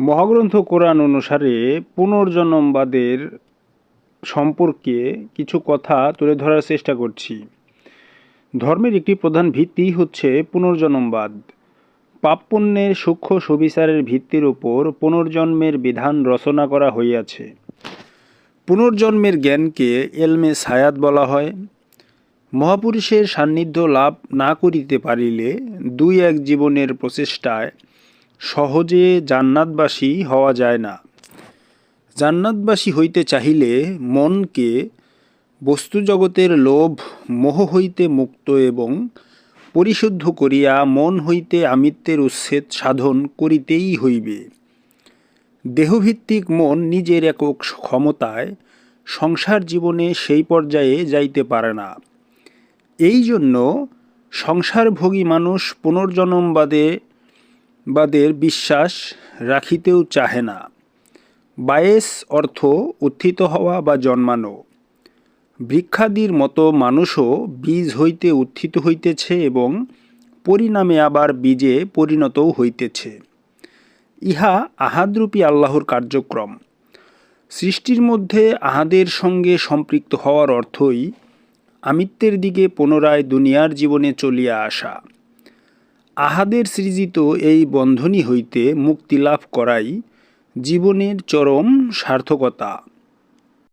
মহাগ্রন্থ কোরআন অনুসারে পুনর্জন্মবাদের সম্পর্কে কিছু কথা তুলে ধরার চেষ্টা করছি। ধর্মের একটি প্রধান ভিত্তি হচ্ছে পুনর্জন্মবাদ পাপ পুণ্যের সূক্ষ্ম সুবিচারের ভিত্তির উপর পুনর্জন্মের বিধান রচনা করা হইয়াছে। পুনর্জন্মের জ্ঞানকে এলমে সায়াত বলা হয়। মহাপুরুষের সান্নিধ্য লাভ না করিতে পারিলে দুই এক জীবনের প্রচেষ্টায় সহজে জান্নাতবাসী হওয়া যায় না। জান্নাতবাসী হইতে চাহিলে মনকে বস্তুজগতের লোভ, মোহ হইতে মুক্ত এবং পরিশুদ্ধ করিয়া মন হইতে আমিত্বের উচ্ছেদ সাধন করিতেই হইবে। দেহভিত্তিক মন নিজের একক ক্ষমতায় সংসার জীবনে সেই পর্যায়ে যাইতে পারে না। এই জন্য সংসারভোগী মানুষ পুনর্জন্মবাদে বাদের বিশ্বাস রাখিতেও চাহে না। বায়েস অর্থ উত্থিত হওয়া বা জন্মানো। বৃক্ষাদির মতো মানুষও বীজ হইতে উত্থিত হইতেছে এবং পরিণামে আবার বীজে পরিণতও হইতেছে। ইহা আহাদরূপী আল্লাহর কার্যক্রম। সৃষ্টির মধ্যে আহাদের সঙ্গে সম্পৃক্ত হওয়ার অর্থই আমিত্বের দিকে পুনরায় দুনিয়ার জীবনে চলিয়া আসা। আহাদের সৃজিত এই বন্ধনী হইতে মুক্তি লাভ করাই জীবনের চরম সার্থকতা।